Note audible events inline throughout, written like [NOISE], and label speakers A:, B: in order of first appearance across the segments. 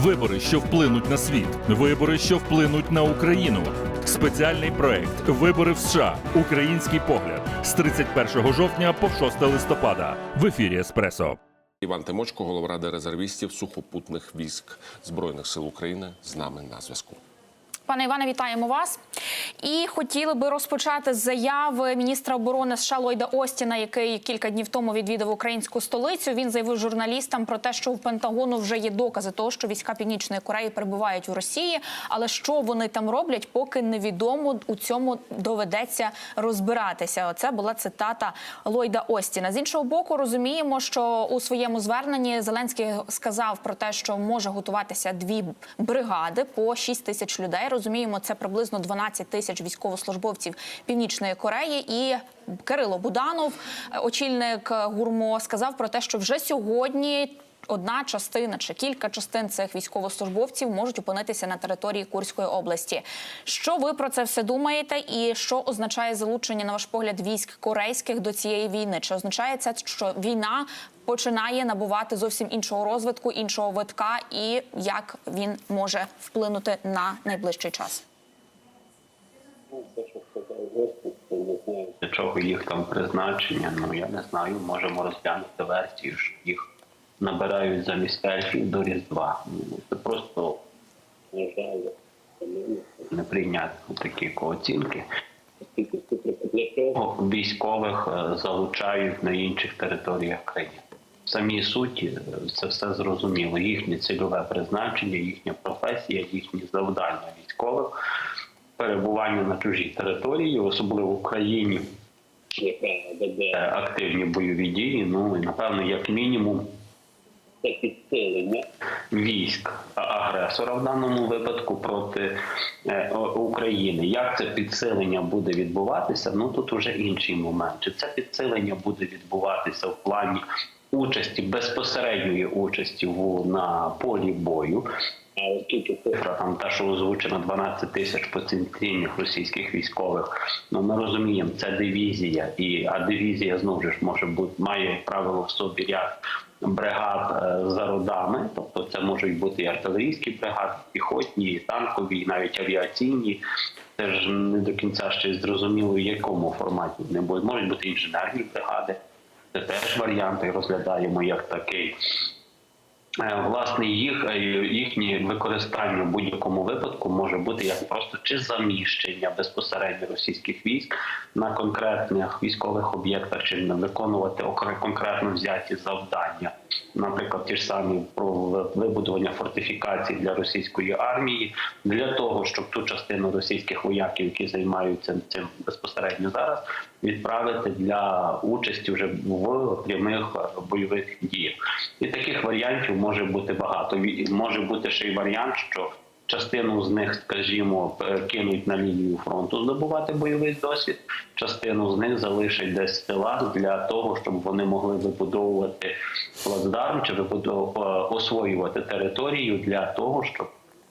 A: Вибори, що вплинуть на світ. Вибори, що вплинуть на Україну. Спеціальний проект Вибори в США. Український погляд з 31 жовтня по 6 листопада в ефірі Еспресо.
B: Іван Тимочко, голова ради резервістів сухопутних військ Збройних сил України, з нами на зв'язку.
C: Пане Іване, вітаємо вас. І хотіли би розпочати з заяви міністра оборони США Ллойда Остіна, який кілька днів тому відвідав українську столицю. Він заявив журналістам про те, що в Пентагону вже є докази того, що війська Північної Кореї перебувають у Росії. Але що вони там роблять, поки невідомо у цьому доведеться розбиратися. Оце була цитата Ллойда Остіна. З іншого боку, розуміємо, що у своєму зверненні Зеленський сказав про те, що може готуватися дві бригади по 6 тисяч людей. Розуміємо, це приблизно 12 тисяч військовослужбовців Північної Кореї. І Кирило Буданов, очільник гурмо, сказав про те, що вже сьогодні. Одна частина чи кілька частин цих військовослужбовців можуть опинитися на території Курської області. Що ви про це все думаєте? І що означає залучення, на ваш погляд, військ корейських до цієї війни? Чи означає це, що війна починає набувати зовсім іншого розвитку, іншого витка, і як він може вплинути на найближчий час?
D: Для чого їх там призначення? Ну я не знаю. Можемо розглянути версію, що їх набирають замість ельфів до Різдва. Ну, Це просто на жаль, неприйнятні такі оцінки. Для чого військових е, залучають на інших територіях країни? Самій суті це все зрозуміло. Їхнє цільове призначення, їхня професія, їхні завдання військових перебування на чужій території, особливо в Україні, яка активні бойові дії. Ну і напевно, як мінімум, це підсилення військ агресора в даному випадку проти е, України. Як це підсилення буде відбуватися? Ну тут уже інший момент. Чи це підсилення буде відбуватися в плані участі безпосередньої участі в на полі бою? Оскільки цифра там та, що озвучена 12 тисяч потенційних російських військових, ну ми розуміємо, це дивізія, і а дивізія знову ж може бути має правило в собі ряд бригад е, за родами, тобто це можуть бути і артилерійські бригади, піхотні, і танкові, і навіть авіаційні. Це ж не до кінця ще зрозуміло, в якому форматі вони будуть. Можуть бути інженерні бригади. Це теж варіант, і розглядаємо як такий. Е, Власне, їх е, їхнє використання в будь-якому випадку може бути як просто чи заміщення безпосередньо російських військ на конкретних військових об'єктах, чи виконувати конкретно взяті завдання, наприклад, ті ж самі про вибудування фортифікацій для російської армії, для того, щоб ту частину російських вояків, які займаються цим безпосередньо зараз, відправити для участі вже в прямих бойових діях. І таких варіантів може бути багато. Може бути ще й варіант, що частину з них, скажімо, кинуть на лінію фронту здобувати бойовий досвід, частину з них залишать десь тилах для того, щоб вони могли вибудовувати плацдарм чи е, освоювати територію для того, щоб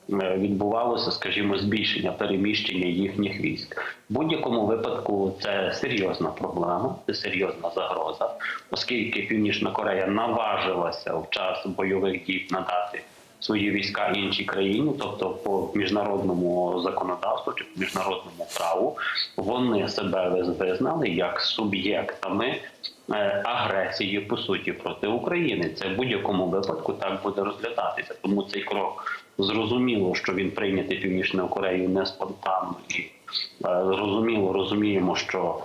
D: е, відбувалося, скажімо, збільшення переміщення їхніх військ. В будь-якому випадку це серйозна проблема, це серйозна загроза, оскільки Північна Корея наважилася в час бойових дій надати свої війська іншій країні, тобто по міжнародному законодавству чи по міжнародному праву, вони себе визнали як суб'єктами е, агресії по суті проти України. Це в будь-якому випадку так буде розглядатися. Тому цей крок зрозуміло, що він прийнятий Північною Кореєю не спонтанно і е, зрозуміло розуміємо, що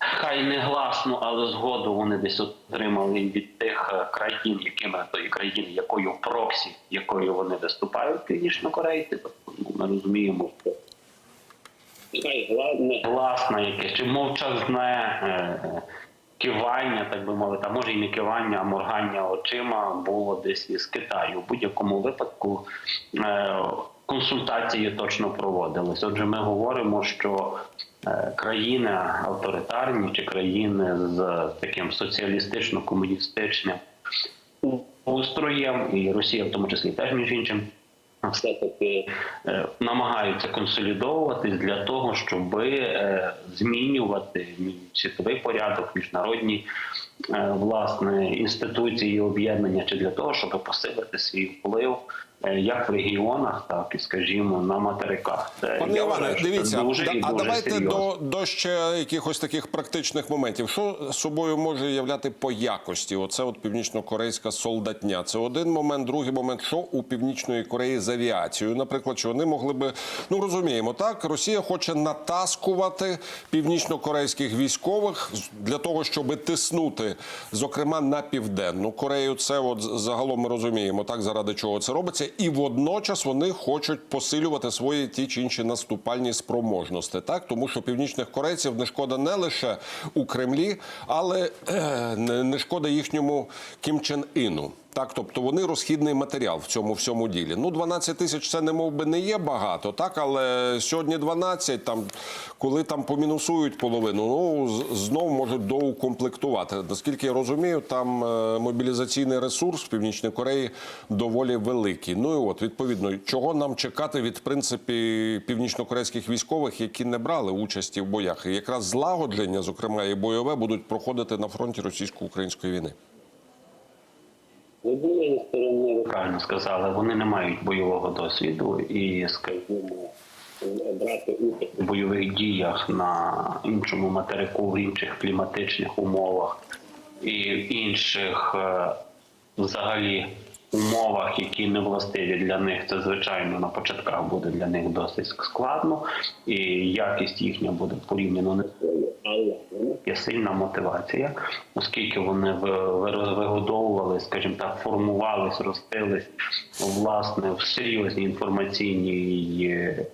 D: хай не гласно, але згоду вони десь отримали від тих е, країн, якими тої країни, якою проксі, якою вони виступають північнокорейці. Тобто ми розуміємо, що хай гласне якесь чи мовчазне. е, е, Кивання, так би мовити, а може і не кивання, а моргання очима було десь із Китаю. В будь-якому випадку е, консультації точно проводились. Отже, ми говоримо, що е, країни авторитарні чи країни з таким соціалістично-комуністичним устроєм, і Росія в тому числі теж між іншим. Все таки е, намагаються консолідовуватись для того, щоб е, змінювати світовий порядок, міжнародні власне інституції, об'єднання, чи для того, щоб посилити свій вплив е, як в регіонах, так і скажімо на материках. Це
E: Пане
D: я
E: Іване,
D: вважаю, що це
E: дивіться,
D: дуже
E: а
D: дуже
E: давайте
D: серйозно.
E: до, до ще якихось таких практичних моментів. Що собою може являти по якості? Оце от північно-корейська солдатня. Це один момент. Другий момент, що у північної Кореї з авіацією, наприклад, що вони могли би ну розуміємо, так Росія хоче натаскувати північно-корейських військових для того, щоб тиснути, зокрема на південну Корею. Це от загалом ми розуміємо, так заради чого це робиться, і водночас вони хочуть посилювати свої ті чи інші наступальні спроможності. Так, тому що північних корейців не шкода не лише у Кремлі, але е, не, шкода їхньому Кім Чен Іну. Так, тобто вони розхідний матеріал в цьому всьому ділі. Ну, 12 тисяч це не мов би не є багато, так, але сьогодні 12, там, коли там помінусують половину, ну з- знов можуть доукомплектувати. Наскільки я розумію, там е, мобілізаційний ресурс в Північній Кореї доволі великий. Ну і от відповідно, чого нам чекати від в принципі північнокорейських військових, які не брали участі в боях, і якраз злагодження, зокрема і бойове, будуть проходити на фронті російсько-української війни.
D: З однієї сторони, ви правильно сказали, вони не мають бойового досвіду і, скажімо, брати участь у бойових діях на іншому материку, в інших кліматичних умовах і в інших е, взагалі умовах, які не властиві для них, це звичайно на початках буде для них досить складно, і якість їхня буде порівняно низькою. Але є сильна мотивація, оскільки вони ви- ви- вигодовували, скажімо так, формувались, ростились власне в серйозній інформаційній е,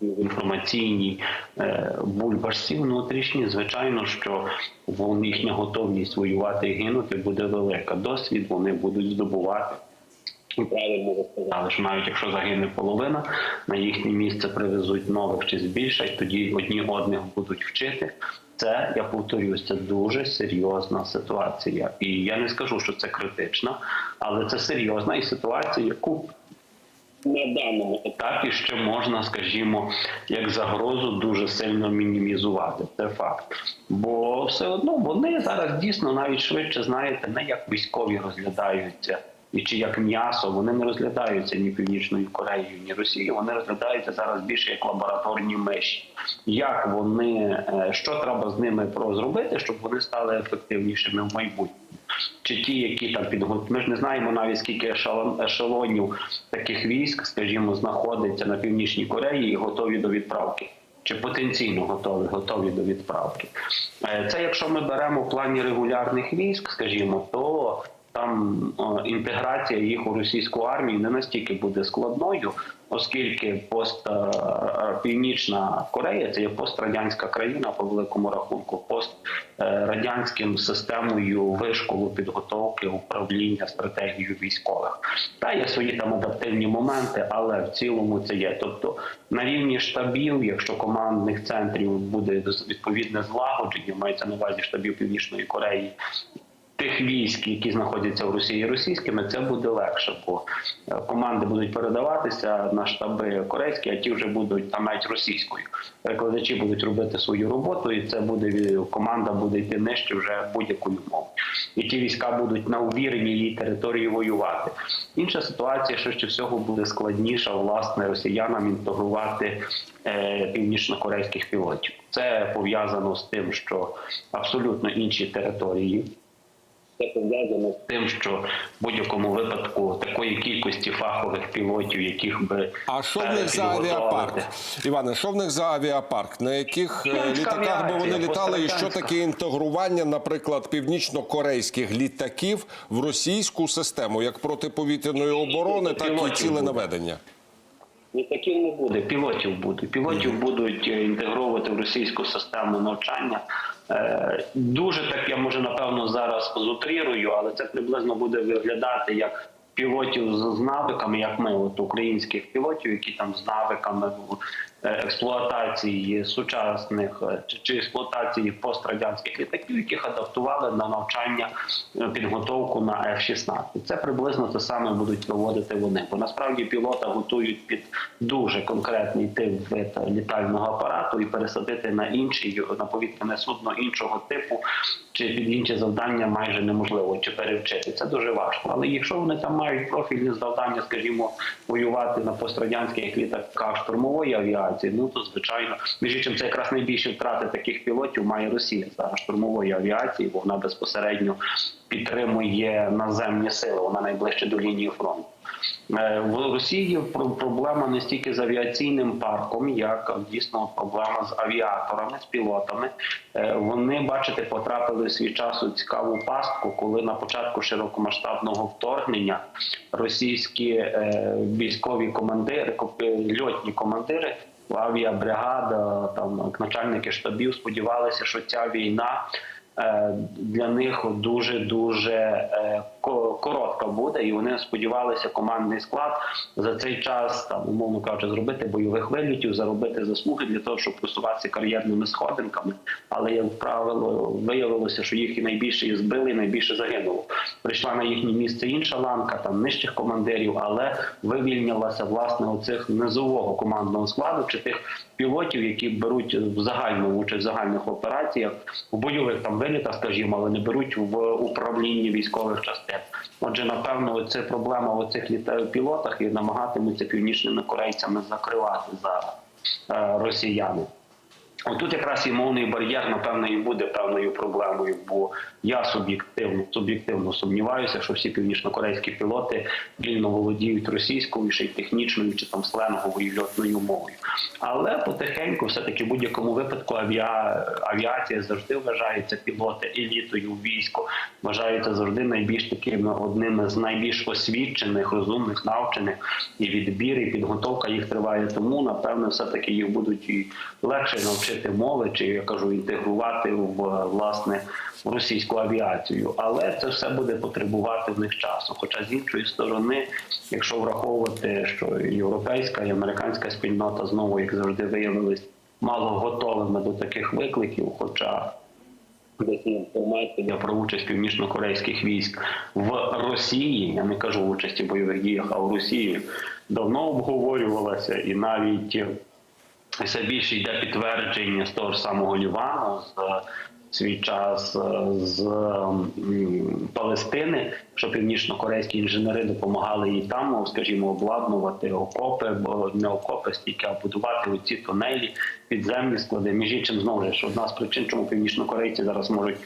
D: інформаційній е, бульбашці внутрішній. Звичайно, що їхня готовність воювати і гинути буде велика. Досвід вони будуть здобувати. І правильно ви сказали, що навіть якщо загине половина, на їхнє місце привезуть нових чи збільшать, тоді одні одних будуть вчити. Це я повторюсь, це дуже серйозна ситуація. І я не скажу, що це критична, але це серйозна і ситуація, яку на даному етапі ще можна, скажімо, як загрозу дуже сильно мінімізувати. Це факт. Бо все одно вони зараз дійсно навіть швидше знаєте, не як військові розглядаються. І чи як м'ясо, вони не розглядаються ні Північною Кореєю, ні Росією. Вони розглядаються зараз більше як лабораторні миші. Як вони, е, що треба з ними зробити, щоб вони стали ефективнішими в майбутньому? Чи ті, які там підготують. Ми ж не знаємо навіть скільки ешелон, ешелонів таких військ, скажімо, знаходиться на північній Кореї і готові до відправки. Чи потенційно готові, готові до відправки. Е, Це якщо ми беремо в плані регулярних військ, скажімо, то там інтеграція їх у російську армію не настільки буде складною, оскільки пост е, е, Корея це є пострадянська країна по великому рахунку, пострадянським системою вишколу підготовки управління стратегією військових. Та є свої там адаптивні моменти, але в цілому це є. Тобто на рівні штабів, якщо командних центрів буде відповідне злагодження, мається на увазі штабів Північної Кореї тих військ, які знаходяться в Росії російськими, це буде легше, бо е, команди будуть передаватися на штаби корейські, а ті вже будуть там навіть російською. Перекладачі будуть робити свою роботу, і це буде ві- команда буде йти нижче вже будь-якою мовою. І ті війська будуть на увіреній її території воювати. Інша ситуація, що ще всього буде складніша, власне, росіянам інтегрувати е, північно-корейських пілотів. Це пов'язано з тим, що абсолютно інші території. Це пов'язано з тим, що в будь-якому випадку такої кількості фахових пілотів, яких би
E: А що в
D: е,
E: них за авіапарк? Іване, що в них за авіапарк? На яких е,
D: Радянська
E: літаках би вони літали? І що таке інтегрування, наприклад, північно-корейських літаків в російську систему, як протиповітряної оборони, так і ціле наведення?
D: Літаків не буде, пілотів буде. Пілотів будуть е, інтегровувати в російську систему навчання. Е, Дуже так я може напевно зараз позутрірую, але це приблизно буде виглядати як пілотів з, навиками, як ми, от українських пілотів, які там з навиками експлуатації сучасних е, чи, чи експлуатації пострадянських літаків, яких адаптували на навчання е, підготовку на F-16. Це приблизно те саме будуть проводити вони. Бо насправді пілота готують під дуже конкретний тип вид літального апарату і пересадити на інший на повітряне судно іншого типу чи під інші завдання майже неможливо чи перевчити. Це дуже важко. Але якщо вони там мають профільні завдання, скажімо, воювати на пострадянських літаках штурмової авіації, ну то звичайно, між іншим, це якраз найбільші втрати таких пілотів має Росія зараз штурмової авіації, бо вона безпосередньо підтримує наземні сили. Вона найближче до лінії фронту. Е, В Росії про- проблема не стільки з авіаційним парком, як дійсно проблема з авіаторами, з пілотами. Е, Вони, бачите, потрапили в свій час у цікаву пастку, коли на початку широкомасштабного вторгнення російські е, військові командири, льотні командири, авіабригада, там начальники штабів сподівалися, що ця війна для них дуже дуже коротка буде, і вони сподівалися командний склад за цей час, там умовно кажучи, зробити бойових вилітів, заробити заслуги для того, щоб просуватися кар'єрними сходинками. Але як правило, виявилося, що їх і найбільше і збили, і найбільше загинуло. Прийшла на їхнє місце інша ланка, там нижчих командирів, але вивільнялася власне оцих низового командного складу чи тих пілотів, які беруть в загальному участь в загальних операціях, в бойових там вилітах, скажімо, але не беруть в управлінні військових частин. Отже, напевно, це проблема в цих літаю-пілотах і намагатимуться північними корейцями закривати зараз е, росіяни. Отут якраз і мовний бар'єр, напевно, і буде певною проблемою, бо я суб'єктивно суб'єктивно сумніваюся, що всі північнокорейські пілоти вільно володіють російською, ще й технічною чи там сленговою льотною мовою. Але потихеньку, все таки, в будь-якому випадку, авіа... авіація завжди вважається пілоти елітою військо, вважаються завжди найбільш такими одними з найбільш освічених, розумних, навчених і відбір, і підготовка їх триває. Тому напевне, все таки їх будуть і легше навчити мови, чи я кажу, інтегрувати в власне в російську авіацію. Але це все буде потребувати в них часу. Хоча з іншої сторони, якщо враховувати, що європейська і американська спільнота знову, як завжди, виявились мало готовими до таких викликів, хоча Десь інформація про участь північно-корейських військ в Росії. Я не кажу участі в бойових діях, а в Росії давно обговорювалася, і навіть все більше йде підтвердження з того ж самого Лівану з е, свій час е, з Палестини, що північно-корейські інженери допомагали їй там, скажімо, обладнувати окопи, не окопи, стільки а будувати оці тунелі, підземні склади. Між іншим, знову ж одна з причин, чому північно-корейці зараз можуть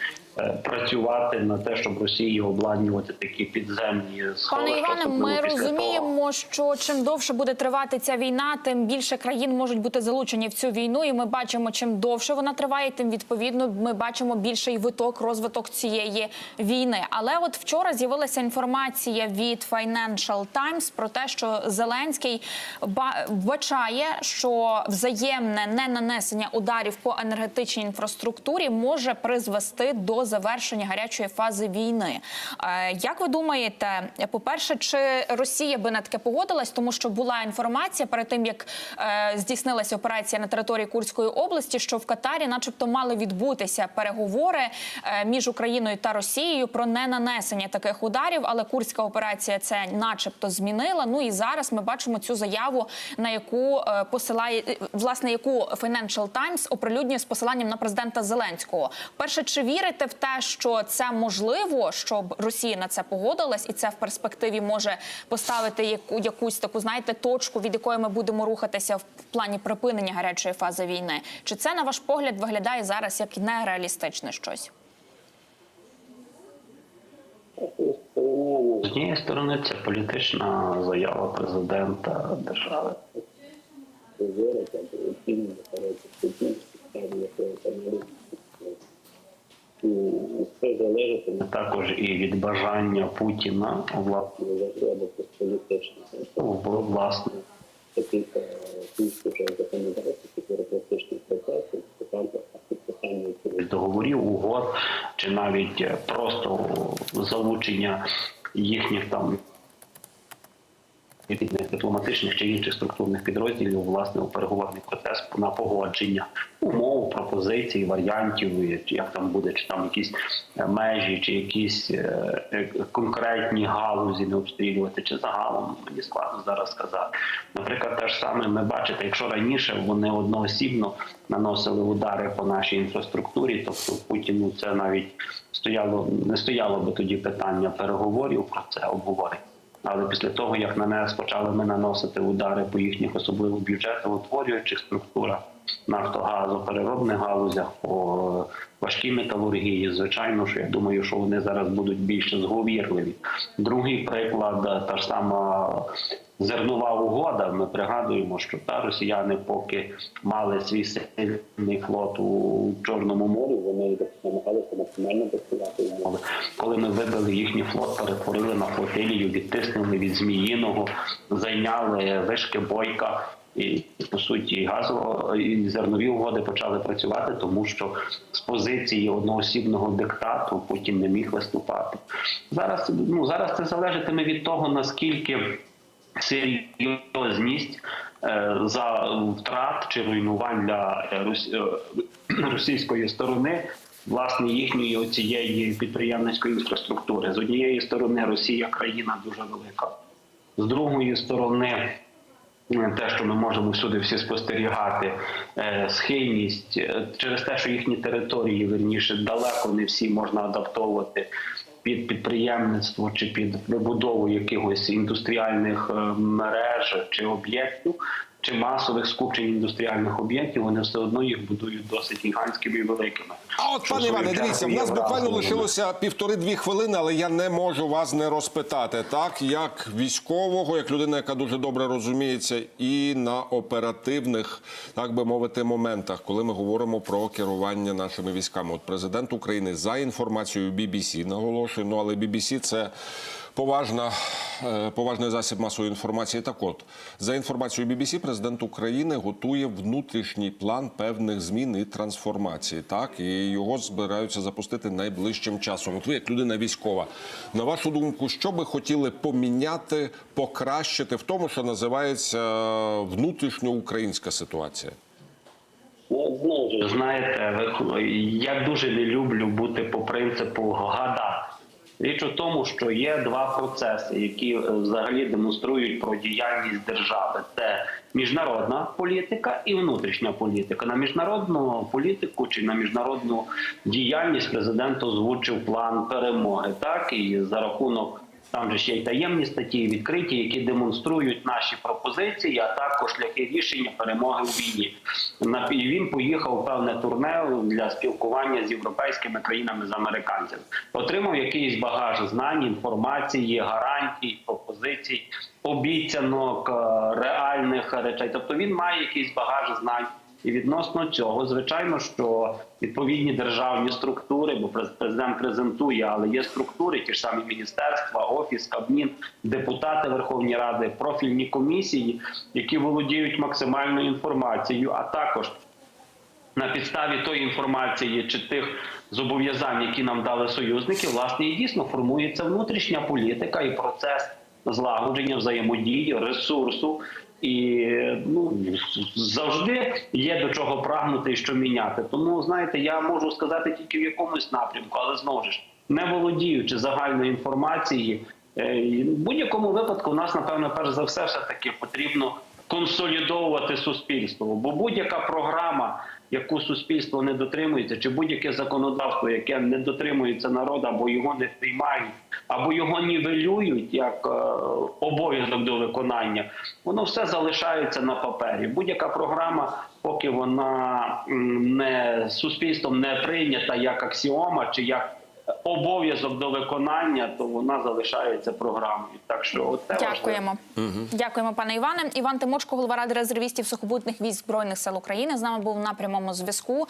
D: працювати на те, щоб Росії обладнувати такі підземні сховища.
C: Пане Іване, ми
D: після того.
C: розуміємо, що чим довше буде тривати ця війна, тим більше країн можуть бути залучені в цю війну. І ми бачимо, чим довше вона триває, тим відповідно ми бачимо більший виток, розвиток цієї війни. Але от вчора з'явилася інформація від Financial Times про те, що Зеленський ба- вбачає, що взаємне ненанесення ударів по енергетичній інфраструктурі може призвести до завершення гарячої фази війни. Е, Як ви думаєте, по-перше, чи Росія би на таке погодилась, тому що була інформація перед тим, як е, здійснилася операція на території Курської області, що в Катарі, начебто, мали відбутися переговори е, між Україною та Росією про ненанесення таких ударів, але курська операція це, начебто, змінила. Ну і зараз ми бачимо цю заяву, на яку посилає власне яку Financial Times оприлюднює з посиланням на президента Зеленського. Перше, чи вірите в те, що це можливо, щоб Росія на це погодилась, і це в перспективі може поставити яку якусь таку, знаєте, точку, від якої ми будемо рухатися в плані припинення гарячої фази війни? Чи це на ваш погляд виглядає зараз як нереалістичне щось?
D: З однієї сторони, це політична заява президента держави. Також і від бажання Путіна власне виробити політичне власне. Таких законодавчих бюрократичних процесів, підписання договорів, угод чи навіть просто залучення їхніх там дипломатичних чи інших структурних підрозділів власне у переговорний процес на погодження умов, пропозицій, варіантів, як там буде, чи там якісь е, межі, чи якісь е, е, конкретні галузі не обстрілювати, чи загалом мені складно зараз сказати. Наприклад, те ж саме ми бачите, якщо раніше вони одноосібно наносили удари по нашій інфраструктурі, тобто Путіну це навіть стояло не стояло би тоді питання переговорів про це обговорення. Але після того, як на нас почали ми наносити удари по їхніх особливо бюджетоутворюючих структурах, нафтогазопереробних галузях, по важкій металургії, звичайно, що я думаю, що вони зараз будуть більше зговірливі. Другий приклад та ж сама зернова угода. Ми пригадуємо, що та росіяни, поки мали свій сильний флот у Чорному морі, вони намагалися максимально доставати умови. Коли ми вибили їхній флот, перетворили на флотилію, відтиснули від Зміїного, зайняли вишки бойка. І по суті газово і зернові угоди почали працювати, тому що з позиції одноосібного диктату Путін не міг виступати. Зараз ну зараз це залежатиме від того наскільки серйозність е, за втрат чи руйнувань для е, [CLEARS THROAT] російської сторони. Власне, їхньої цієї підприємницької інфраструктури з однієї сторони Росія країна дуже велика, з другої сторони те, що ми можемо всюди всі спостерігати, е, схильність е, через те, що їхні території верніше далеко не всі можна адаптовувати під підприємництво чи під вибудову якихось індустріальних е, мереж чи об'єктів. Чи масових скупчень індустріальних об'єктів вони все одно їх будують досить гігантськими і великими.
E: А от, пане Іване, дивіться, в нас буквально лишилося півтори-дві хвилини, але я не можу вас не розпитати. Так, як військового, як людина, яка дуже добре розуміється, і на оперативних, так би мовити, моментах, коли ми говоримо про керування нашими військами. От президент України за інформацією BBC наголошує, ну але BBC – це поважна, е, поважний засіб масової інформації. Так от, за інформацією BBC, президент України готує внутрішній план певних змін і трансформації. Так, і його збираються запустити найближчим часом. От ви, як людина військова, на вашу думку, що би хотіли поміняти, покращити в тому, що називається внутрішньоукраїнська ситуація?
D: Знаєте, я дуже не люблю бути по принципу гадати. Річ у тому, що є два процеси, які е, взагалі демонструють про діяльність держави: це міжнародна політика і внутрішня політика. На міжнародну політику чи на міжнародну діяльність президент озвучив план перемоги. Так і за рахунок там же ще й таємні статті, відкриті, які демонструють наші пропозиції, а також шляхи рішення перемоги у війні. І він поїхав певне турне для спілкування з європейськими країнами з американцями. Отримав якийсь багаж знань, інформації, гарантій, пропозицій, обіцянок, е, реальних речей. Тобто він має якийсь багаж знань. І відносно цього, звичайно, що відповідні державні структури, бо президент презентує, але є структури, ті ж самі міністерства, офіс, кабмін, депутати Верховної Ради, профільні комісії, які володіють максимальною інформацією, а також на підставі тої інформації чи тих зобов'язань, які нам дали союзники, власне і дійсно формується внутрішня політика і процес злагодження взаємодії, ресурсу. І ну завжди є до чого прагнути і що міняти. Тому знаєте, я можу сказати тільки в якомусь напрямку, але знову ж не володіючи загальної інформації, е, в будь-якому випадку у нас напевно перш за все все таки потрібно консолідовувати суспільство. Бо будь-яка програма, яку суспільство не дотримується, чи будь-яке законодавство, яке не дотримується народу, або його не приймають, або його нівелюють як е, обов'язок до виконання, воно все залишається на папері. Будь-яка програма, поки вона не суспільством не прийнята як аксіома чи як обов'язок до виконання, то вона залишається програмою. Так що от дякуємо, важливо.
C: Дякуємо. Дякуємо, пане Іване. Іван Тимочко, голова ради резервістів сухопутних військ збройних сил України. З нами був на прямому зв'язку.